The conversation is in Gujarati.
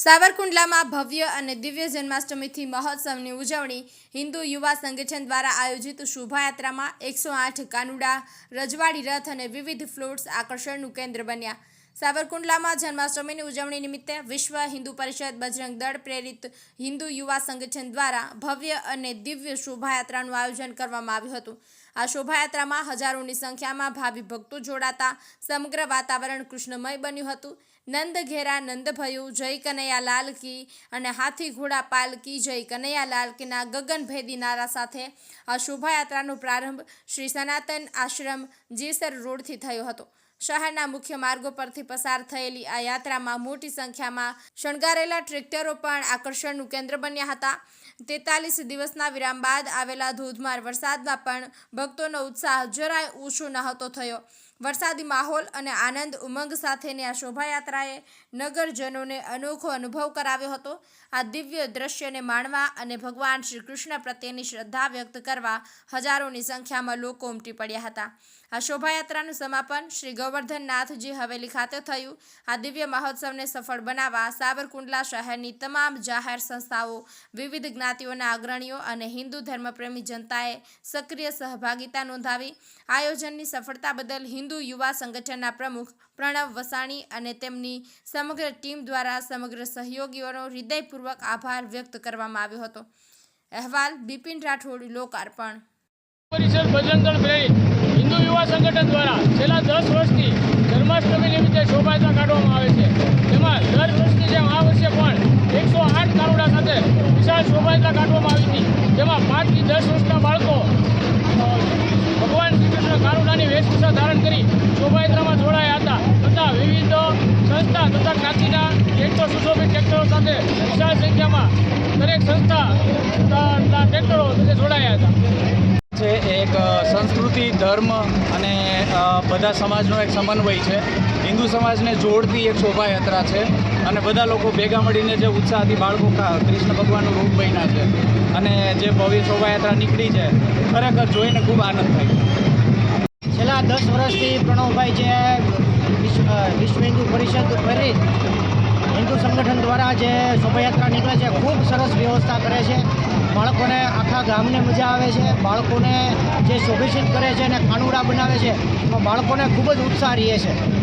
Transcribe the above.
સાવરકુંડલામાં ભવ્ય અને દિવ્ય જન્માષ્ટમીથી મહોત્સવની ઉજવણી હિન્દુ યુવા સંગઠન દ્વારા આયોજિત શોભાયાત્રામાં એકસો આઠ કાનુડા, રજવાડી રથ અને વિવિધ ફ્લોટ્સ આકર્ષણનું કેન્દ્ર બન્યા. સાવરકુંડલામાં જન્માષ્ટમીની ઉજવણી નિમિત્તે વિશ્વ હિન્દુ પરિષદ બજરંગ દળ પ્રેરિત હિન્દુ યુવા સંગઠન દ્વારા ભવ્ય અને દિવ્ય શોભાયાત્રાનું આયોજન કરવામાં આવ્યું હતું. આ શોભાયાત્રામાં હજારોની સંખ્યામાં ભાવિ ભક્તો જોડાતા સમગ્ર વાતાવરણ કૃષ્ણમય બન્યું હતું. નંદ ઘેરા નંદ ભયું જય કનૈયા લાલ કી અને હાથી ઘોડા પાલકી જય કનૈયા લાલ કીના ગગનભેદી નારા સાથે આ શોભાયાત્રાનો પ્રારંભ શ્રી સનાતન આશ્રમ જીસર રોડથી થયો હતો. શહેરના મુખ્ય માર્ગો પરથી પસાર થયેલી આ યાત્રામાં મોટી સંખ્યામાં શણગારેલા ટ્રેક્ટરો પણ આકર્ષણનું કેન્દ્ર બન્યા હતા. તેતાલીસ દિવસના વિરામ બાદ આવેલા ધોધમાર વરસાદમાં પણ ભક્તોનો ઉત્સાહ જરાય ઓછો નહોતો થયો. વરસાદી માહોલ અને આનંદ ઉમંગ સાથેની આ શોભાયાત્રાએ નગરજનોને અનોખો અનુભવ કરાવ્યો હતો. આ દિવ્ય દ્રશ્યને માણવા અને ભગવાન શ્રી કૃષ્ણ પ્રત્યેની શ્રદ્ધા વ્યક્ત કરવા હજારોની સંખ્યામાં લોકો ઉમટી પડ્યા હતા. આ શોભાયાત્રાનું સમાપન શ્રી ગોવર્ધનનાથજી હવેલી ખાતે થયું, આ દિવ્ય મહોત્સવને સફળ બનાવવા સાવરકુંડલા શહેરની તમામ જાહેર સંસ્થાઓ, વિવિધ જ્ઞાતિઓના અગ્રણીઓ અને હિન્દુ ધર્મપ્રેમી જનતાએ સક્રિય સહભાગિતા નોંધાવી, આયોજનની સફળતા બદલ હિન્દુ યુવા સંગઠનના પ્રમુખ પ્રણવ વસાણી અને તેમની સમગ્ર ટીમ દ્વારા સમગ્ર સહયોગીઓનો હૃદયપૂર્વક આભાર વ્યક્ત કરવામાં આવ્યો હતો. અહેવાલ બિપિન રાઠોડ, લોકાર્પણ. પરિષદ બજરંગ દળ સંગઠન દ્વારા છેલ્લા દસ વર્ષથી જન્માષ્ટમી નિમિત્તે શોભાયાત્રા કાઢવામાં આવે છે. તેમાં દર વર્ષની જેમ આ વર્ષે પણ એકસો આઠ કારોડા સાથે વિશાળ શોભાયાત્રા કાઢવામાં આવી હતી. જેમાં પાંચથી દસ વર્ષના બાળકો ભગવાન શ્રી કૃષ્ણ કારુડાની વેશભૂષા ધારણ કરી શોભાયાત્રામાં જોડાયા હતા. તથા વિવિધ સંસ્થા તથા જ્ઞાતિના ટ્રેક્ટર સુશોભિત ટ્રેક્ટરો સાથે વિશાળ સંખ્યામાં દરેક સંસ્થા ટ્રેક્ટરો સાથે જોડાયા હતા. એક સંસ્કૃતિ, ધર્મ અને બધા સમાજનો એક સમન્વય છે. હિન્દુ સમાજને જોડતી એક શોભાયાત્રા છે અને બધા લોકો ભેગા મળીને જે ઉત્સાહથી બાળકો કૃષ્ણ ભગવાનનું રૂપ બન્યા છે અને જે ભવ્ય શોભાયાત્રા નીકળી છે, ખરેખર જોઈને ખૂબ આનંદ થાય છેલ્લા દસ વર્ષથી પ્રણવભાઈ જે વિશ્વ હિન્દુ પરિષદ પ્રેરિત હિન્દુ સંગઠન દ્વારા જે શોભાયાત્રા નીકળે છે, ખૂબ સરસ વ્યવસ્થા કરે છે. બાળકોને આખા ગામને મજા આવે છે. બાળકોને જે શોભિષિત કરે છે અને ખાનુડા બનાવે છે એમાં બાળકોને ખૂબ જ ઉત્સાહ રહે છે.